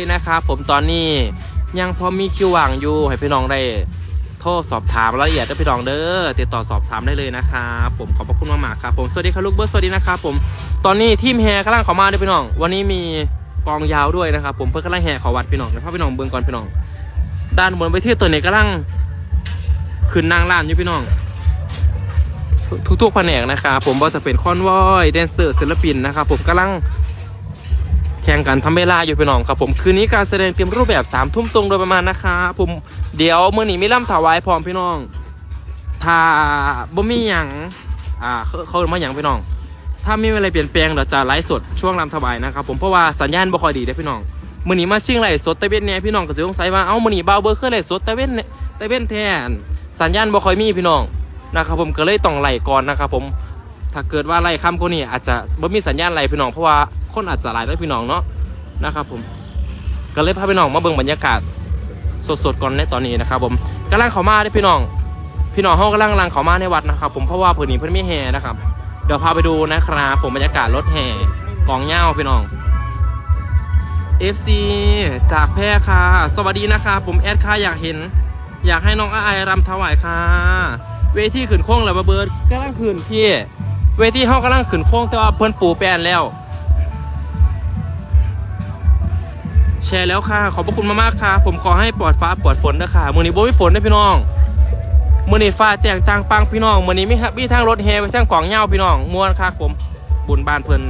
เลยนะครับผมตอนนี้ยังพอมีคิวว่างอยู่ให้พี่น้องได้โทรสอบถามรายละเอียดได้พี่น้องเด้อติดต่อสอบถามได้เลยนะครับผมขอบพระคุณมากๆครับผมสวัสดีครับลูกเบิร์ดสวัสดีนะครับผมตอนนี้ทีมแฮกำลังเข้ามาด้วยพี่น้อง วันนี้มีกองยาวด้วยนะครับผมเพื่อกำลังแห่ขอวัดพี่น้องนะครับพี่น้องเบื้องก่อนพี่น้อง ด้านบนไปที่ตัวนี้กำลังขึ้นนางล่านอยู่พี่น้อง ทุกๆแผนกนะครับผมว่าจะเป็นคอนวอยแดนเซอร์ศิลปินนะครับผมกำลัง ข่งกันทำเวลาอยู่พี่น้องครับผมคืนนี้การแสดงเต็มรูปแบบสามทุ่มตรงโดยประมาณนะครับผมเดี๋ยวมื่อนี้มีล่ำถวายพร้อมพี่น้อง ถ้าบ่มีหยังอ่าเขาเขาเรียกมาหยังพี่น้อง ถ้ามีอะไรเปลี่ยนแปลงเราจะไลฟ์สดช่วงลำถวายนะครับผมเพราะว่าสัญญาณบ่ค่อยดีเด้พี่น้องมื่อนี้มาชิ่งไลฟ์สดต่เวนเนี่ยพี่น้องก็สิสงสัยว่าเอ้ามื่อนี้บ่าวเบอร์เคยไลฟ์สดต่เวนเต่เวนแทน สัญญาณบ่ค่อยมีพี่น้องนะครับผมก็เลยต้องไล่ก่อนนะครับผม ถ้าเกิดว่าไล่คำคนนี้อาจจะบ่มีสัญญาณไล่พี่น้องเพราะว่าคนอาจจะไล่ได้พี่น้องเนาะนะครับผมก็เลยพาพี่น้องมาเบิ่งบรรยากาศสดๆก่อนในตอนนี้นะครับ ผมกำลังเขามาได้พี่น้อง พี่น้องเขากำลังกำลังเขามาในวัดนะครับ ผมเพราะว่าเพื่อนนี้เพื่อนไม่แห่นะครับ เดี๋ยวพาไปดูนะครับผมบรรยากาศรถแห่กองเหย้าพี่น้อง FC จากแพร่ค่ะ สวัสดีนะคะผมแอดค่ะอยากเห็น อยากให้น้องอายรำถวายค่ะ เวทีขืนโค้งแล้วมาเบิร์ดกำลังขืนพี่ เวทีห้องกำลังขืนโค้งแต่ว่าเพิ่นปูแปนแล้ว แชร์แล้วค่ะ ขอบพระคุณมากๆค่ะ ผมขอให้ปลอดฟ้าปลอดฝนนะค่ะมือนี้โบมีฝนนะพี่น้องมือนี้ฟ้าแจ้งจางปังพี่น้องมือนี้มีครับมีทั้งรถแฮไปทั้งกล่องเห่าพี่น้องมวนครับผมบุญบานเพิ่น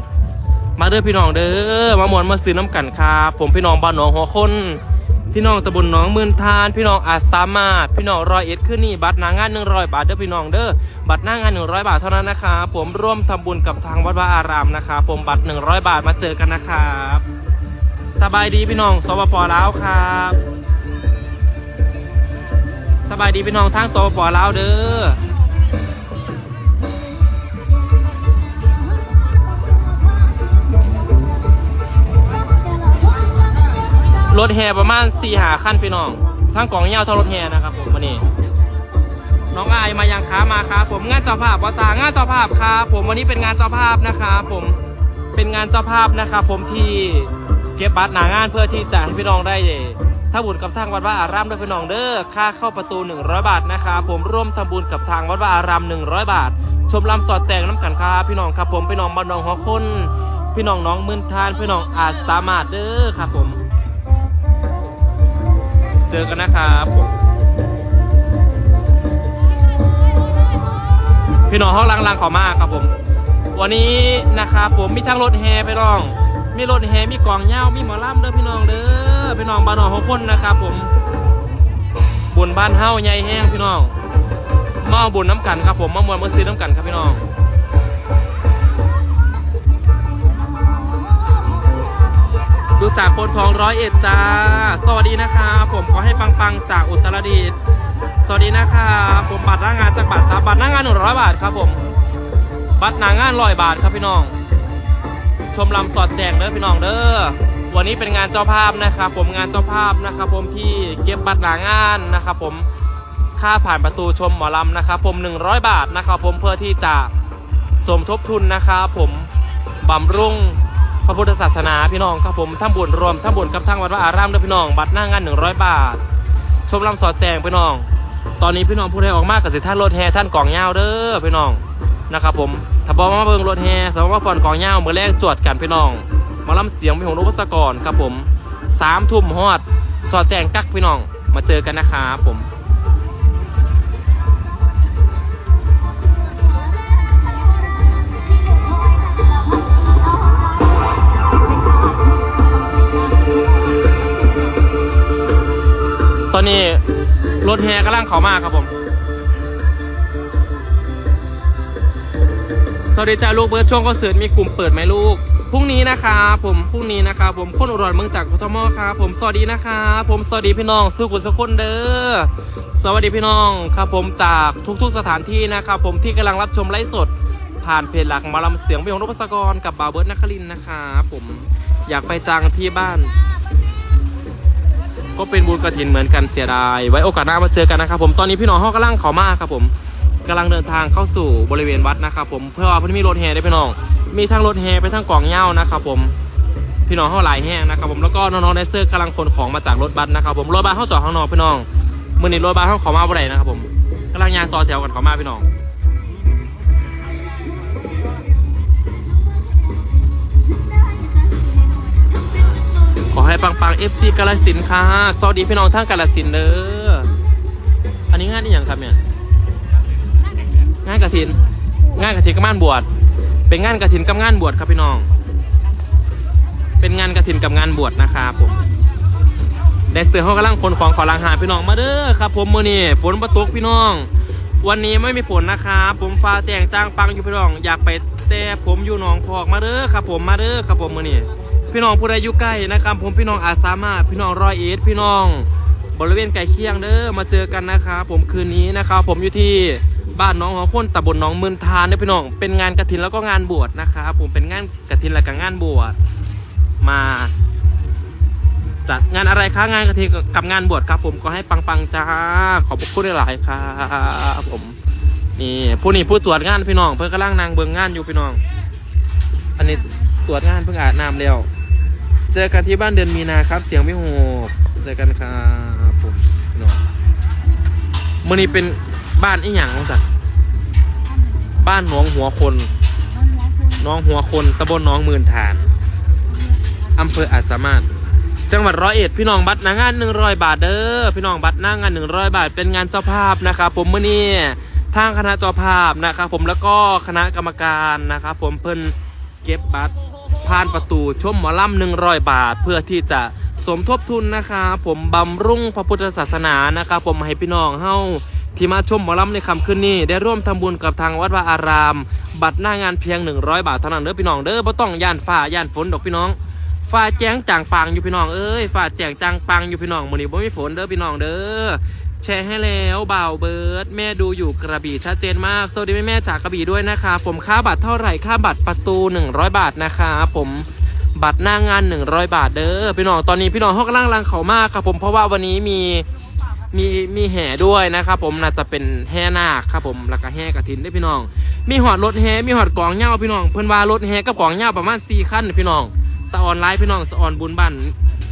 มาเด้อพี่น้องเด้อมามวนมาซื้อน้ำกันครับผมพี่น้องบ้านหนองหัวคน พี่น้องตำบลหนองมืนทาน พี่น้องอาจสามารถ พี่น้องรอยเอ็ดขึ้นนี่บัตรนางาน100บาทเด้อพี่น้องเด้อบัตรหน้างาน100บาทเท่านั้นนะครับผมร่วมทำบุญกับทางวัดวาอารามนะครับผมบัตร100บาทมาเจอกันนะครับสบายดีพี่น้องสปปลาวครับสบายดีพี่น้องทางสปปลาวเด้อ รถแห่ประมาณ4หาขั้นพี่น้อง ทั้งกล่องเหย้าทั้งรถแห่นะครับผมวันนี้ น้องอายมายังค้ามาครับผมงานเจ้าภาพวาจางานเจ้าภาพครับผมวันนี้เป็นงานเจ้าภาพนะครับผมเป็นงานเจ้าภาพนะครับผมที่เก็บบัตรหนางานเพื่อที่จะให้พี่น้องได้ถ้าบุญกับทางวัดว่าอารามด้วยพี่น้องเด้อค่าเข้าประตู 100 บาทนะครับผมร่วมทำบุญกับทางวัดว่าอาราม 100 บาท ชมลำสอดแจงน้ำกันครับพี่น้องครับผมพี่น้องบ้านน้องหัวคนพี่น้องน้องมื่นทานพี่น้องอาจสามารถเด้อครับผม เจอกันนะครับผมพี่น้องห้องลังๆขอมากครับผม วันนี้นะครับผมมีทั้งรถแฮไปน้อง มีรถแฮมีกล่องเหย้ามีหมอลำเด้อพี่น้องเด้อพี่น้องบ้านนองหัวคนนะครับ ผมบุญบ้านเฮาใหญ่แห้งพี่น้องมาเอบุญน้ำกันครับผมมามวนมาซื้อน้ำกันครับพี่น้อง ดูจากโพนทองร้อยเอ็ดจ้า สวัสดีนะครับผมขอให้ปังๆจากอุตรดิตถ์สวัสดีนะครับผมบัตรหน้างานจากบัตรครับบัตรหน้างานหนึ่งร้อยบาทครับผม บัตรหน้างานร้อยบาทครับพี่น้อง ชมลำสอดแจงเด้อพี่น้องเด้อ วันนี้เป็นงานเจ้าภาพนะครับผมงานเจ้าภาพนะครับผมที่เก็บบัตรหน้างานนะครับผม ค่าผ่านประตูชมหมอลำนะครับผม 100 บาทนะครับผมเพื่อที่จะสมทบทุนนะครับผมบำรุง ระพุทธศาสนาพี่น้องครับผมทั้งบุญรวมทั้งบุญกับทั้งวัดวาอารามด้วยพี่น้อง บัตรหน้างาน 100 บาท ชมลำสอดแจงพี่น้อง ตอนนี้พี่น้องผู้ใดออกมากกับสิท่านรถแห่ท่านกล่องเงาเด้อพี่น้องนะครับผมถ้าบอกมาเบิ่งรถแห่ถ้าบอกว่าฟอนกล่องเงามือแรกจวดกันพี่น้องมาลำเสียงพี่ของนุพศกรครับผมสามทุ่มฮอดสอดแจงกักพี่น้องมาเจอกันนะครับผม อนนี้รถแห่กำลังเข้ามาครับผม สวัสดีจ้าลูกเบิร์ดช่วงคอนเสิร์ตมีกลุ่มเปิดไหมลูก พรุ่งนี้นะครับผม พรุ่งนี้นะครับผมคนอุดรเมืองจากกทมครับผม สวัสดีนะครับผม สวัสดีพี่น้องสู้กุศลคนเด้อ สวัสดีพี่น้องครับผมจากทุกๆสถานที่นะครับผมที่กำลังรับชมไลฟ์สดผ่านเพจหลักมาลำเสียงพี่ของรพศกรกับบาวเบิร์ดนครินนะครับผมอยากไปจังที่บ้าน ก็เป็นบุญกระถินเหมือนกันเสียดาย ไว้โอกาสหน้ามาเจอกันนะครับผมตอนนี้พี่น้องห้องกำลังเขามากครับผมกำลังเดินทางเข้าสู่บริเวณวัดนะครับผมเพื่อว่าเพื่อนมีรถแห่ได้พี่น้อง มีทั้งรถแห่ไปทั้งกล่องเหย้านะครับผมพี่น้องเขาหลายแห้งนะครับผมแล้วก็น้องๆไดเซอร์กำลังขนของมาจากรถบัสนะครับผมรถบัสเขาจอดข้างนอกพี่น้องมื่อนี้รถบัสเขาเขอมาบ่ได้นะครับผมกำลังยางต่อแถวกันเขามาพี่น้อง อให้ปังปังเอฟซีกาลสินค่ะ สวัสดีพี่น้องทั้งกาลสินเด้อ อันนี้งานนี่ยังครับเนี่ย งานกระถิน งานกระถินกับงานบวช เป็นงานกระถินกับงานบวชครับพี่น้อง เป็นงานกระถินกับงานบวชนะครับผมแดนเสือเขากำลังขนของขอลังหาพี่น้องมาเด้อครับ ผมมือนี่ฝนประตกพี่น้อง วันนี้ไม่มีฝนนะครับผมฟ้าแจ้งจ้างปังอยู่พี่น้อง อยากไปแต่ผมอยู่หนองพอกมาเด้อครับ ผมมาเด้อครับผมมือนี่ พี่น้องผู้ใดอยู่ใกล้นะครับผมพี่น้องอาจสามาพี่น้องรอยเอสพี่น้องบริเวณใกล้เคียงเด้อมาเจอกันนะครับผมคืนนี้นะครับผมอยู่ที่บ้านน้องหอคนตำบลหน้องมืนทานเด้อพี่น้องเป็นงานกระถินแล้วก็งานบวชนะครับผมเป็นงานกระถินและก็งานบวชมาจัดงานอะไรคะงานกระถินกับงานบวชครับ ผมก็ให้ปังๆจ้าขอบคุณหลายๆครับผมนี่ผู้นี้ผู้ตรวจงานพี่น้อง เพื่อนกำลังนางเบิงงานอยู่พี่น้อง อันนี้ตรวจงานเพิ่งอาบน้ำแล้ว เจอกันที่บ้านเดือนมีนาครับ เสียงไม่โหกเจอกันครับผมน้องมื่อนี้เป็นบ้านอีหยังของสัตว์บ้านหนองหัวคนหน้องหัวคนตำบลหน้องหมื่นฐานอำเภออาจสามารถ จังหวัดร้อยเอ็ดพี่น้องบัตรหนางานหนึ่งร้อยบาทเด้อพี่น้องบัตรหน้างานหนึ่งร้อยบาท เป็นงานเจ้าภาพนะครับผมมื่อนี้ทางคณะเจ้าภาพนะครับผมแล้วก็คณะกรรมการนะครับผมเพิ่นเก็บบัตร ผ่านประตูชมหมอลำหนึ่งร้อยบาท เพื่อที่จะสมทบทุนนะคะผมบำรุงพระพุทธศาสนานะคะผมให้พี่น้องเฮ้าที่มาชมหมอลำในคำขึ้นนี้ได้ร่วมทำบุญกับทางวัดวาอาราม บัตรหน้างานเพียง 100 บาทเท่านั้นเด้อพี่น้องเด้อบ่ต้องย่านฟ้าย่านฝนดอกพี่น้องฟ้าแจ้งจางปังอยู่พี่น้องเอ้ยฟ้าแจ้งจางปังอยู่พี่น้องมื้อนี้บ่มีฝนเด้อพี่น้องเด้อ แชร์ให้แล้วบ่าวเบิร์ดแม่ดูอยู่กระบี่ชัดเจนมากสวัสดีแม่แม่จากกระบี่ด้วยนะคะ ผมค่าบัตรเท่าไหร่ค่าบัตรประตู 100 บาทนะคะ ผมบัตรหน้างาน 100 บาทเด้อพี่น้องตอนนี้พี่น้องเขากำลังรังเขามากครับผมเพราะว่าวันนี้มีมีมีแห่ด้วยนะครับผมน่าจะเป็นแห่นาคครับผมแล้วก็แห่กระถินได้พี่น้อง มีหอดรถแห่มีหอดกองเหย้าพี่น้องเพิ่นว่ารถแห่กับกองเหย้าประมาณ4คันพี่น้องสะออนไลน์พี่น้องสะออนบุญบ้าน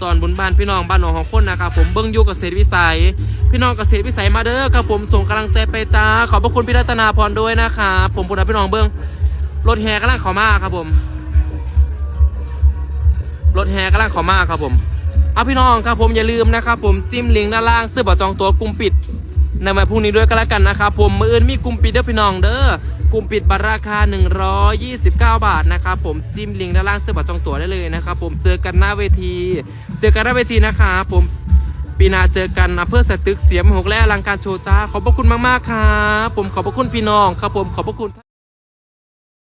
สอนบุญบ้านพี่น้องบ้านหนองของคนนะครับผมเบิ้งยุกเกษตรวิสัย พี่น้องเกษตรวิสัยมาเด้อครับผมส่งกำลังใจไปจ้าขอบพระคุณพี่รัตนาพรด้วยนะครับผมพุทธพี่น้องเบิ้งรถแห่กำลังเข้ามาครับผม รถแห่กำลังเข้ามาครับผมเอาพี่น้องครับผมอย่าลืมนะครับผมจิ้มลิงก์ด้านล่างซื้อบัตรจองตัวกลุ่มปิด ในวันพรุ่งนี้ด้วยก็แล้วกันนะครับผมมืออื่นมีกลุ่มปิดเด้อพี่น้องเด้อ กลุ่มปิดบัตรราคา 129 บาทนะครับผมจิ้มลิงก์ด้านล่างเสื้อบัตรจองตั๋วได้เลยนะครับผมเจอกันหน้าเวที เจอกันหน้าเวทีนะคะผมปีนาเจอกันอำเพื่อสตึกเสียมหกและอลังการโชว์จ้าขอบพระคุณมากๆครับผมขอบพระคุณพี่น้องครับผมขอบพระคุณ